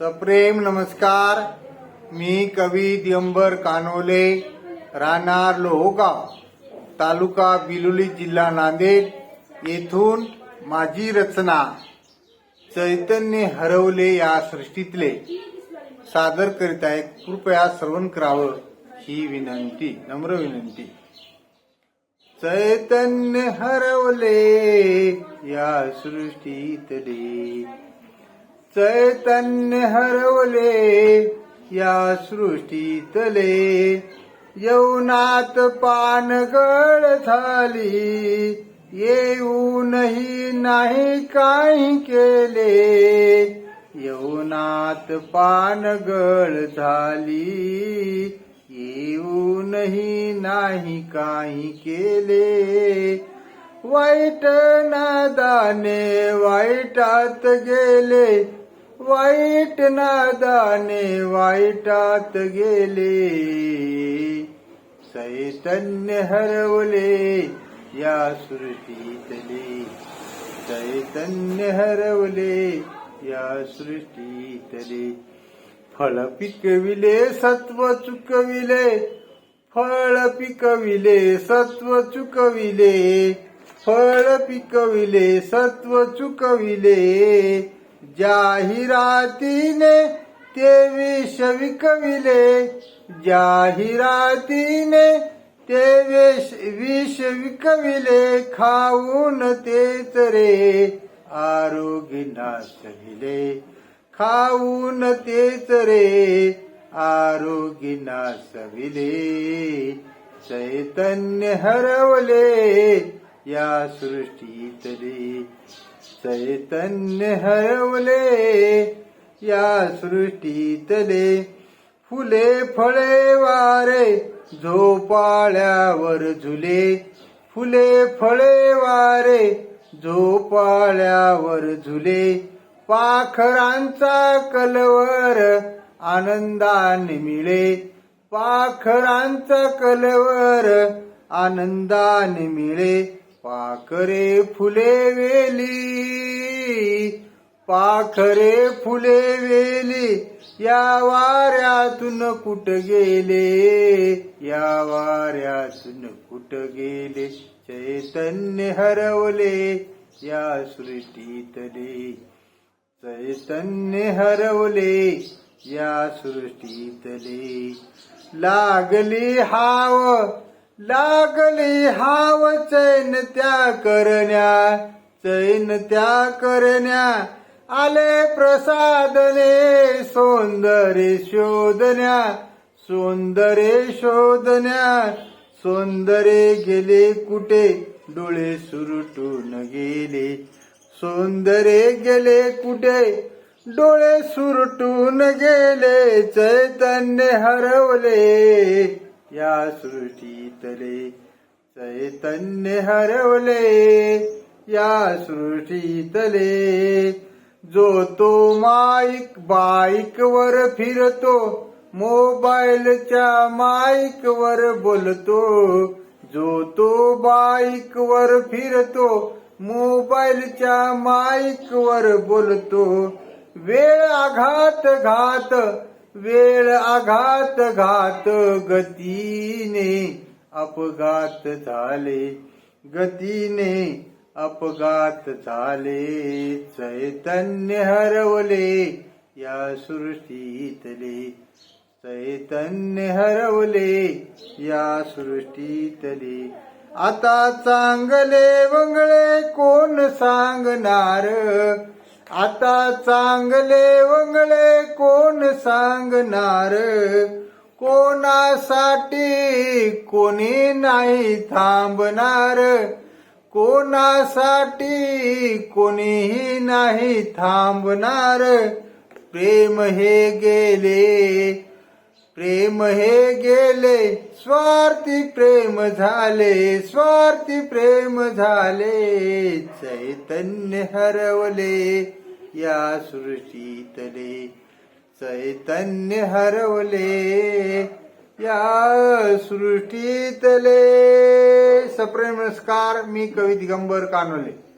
सप्रेम नमस्कार. मी कवी दिगंबर कानोले राहणार लोहगाव तालुका बिलोली जिल्हा नांदेड. येथून माझी रचना चैतन्य हरवले या सृष्टीतले. सादर करीत आहे कृपया श्रवण करावं ही विनंती नम्र विनंती. चैतन्य हरवले या सृष्टीतले. चैतन्य हरवले या सृष्टीतले यवनात पानगळ झाली. येऊनही नाही काही केले यवनात पानगळ झाली. येऊनही नाही काही केले वाईट नादाने वाईटात गेले. वाईट नादाने वाईटात गेले. चैतन्य हरवले या सृष्टीतले चैतन्य हरवले या सृष्टीतले फळ पिकविले सत्व चुकविले. फळ पिकविले सत्व चुकविले. फळ पिकविले सत्व चुकविले. जाहिरातीने ते विष विकविले. जाहिरातीने ते विष विष विकविले. खाऊन तेच रे. आरोग्य नाशविले खाऊन तेच रे. आरोग्य नाशविले चैतन्य हरवले. या सृष्टीतले चैतन्य हरवले या सृष्टीतले फुले फळे वारे झोपाळ्यावर झुले. फुले फळे वारे झोपाळ्यावर झुले. पाखरांचा कलवर आनंदाने मिळे. पाखरांचा कलवर आनंदाने मिळे. पाखरे फुले वेली पाखरे फुले वेली या वाऱ्यातून कुठ गेले? या वाऱ्यातून कुठ गेले? चैतन्य हरवले या सृष्टीतले. चैतन्य हरवले या सृष्टीतले. लागली हाव लागली हाव चैन त्या करण्या चैन त्या करण्या. आले प्रसादले सौंदर्य शोधण्या सौंदर्य शोधण्या. सौंदर्य गेले कुठे? डोळे सुरटून गेले. सौंदर्य गेले कुठे? डोळे सुरटून गेले. चैतन्य हरवले. या सृष्टीतले चैतन्य हरवले. या सृष्टीतले जो तो माईक बाईक वर फिरतो मोबाईलच्या माईक वर बोलतो जो तो बाईक वर फिरतो मोबाईलच्या माईक वर बोलतो. वेळ आघात घात वेळ आघात घात गतीने अपघात झाले. गतीने अपघात झाले. चैतन्य हरवले या सृष्टीतले. चैतन्य हरवले या सृष्टीतले. आता चांगले वंगळे कोण सांगणार? आता चांगले वंगळे कोण सांगणार? कोणासाठी कोणी नाही थांबणार? कोणासाठी कोणीही नाही थांबणार? प्रेम हे गेले प्रेम हे गेले स्वार्थी प्रेम झाले स्वार्थी प्रेम झाले चैतन्य हरवले या सृष्टीतले. चैतन्य हरवले या सृष्टीतले. सप्रेम नमस्कार मी कवी दिगंबर कानोले.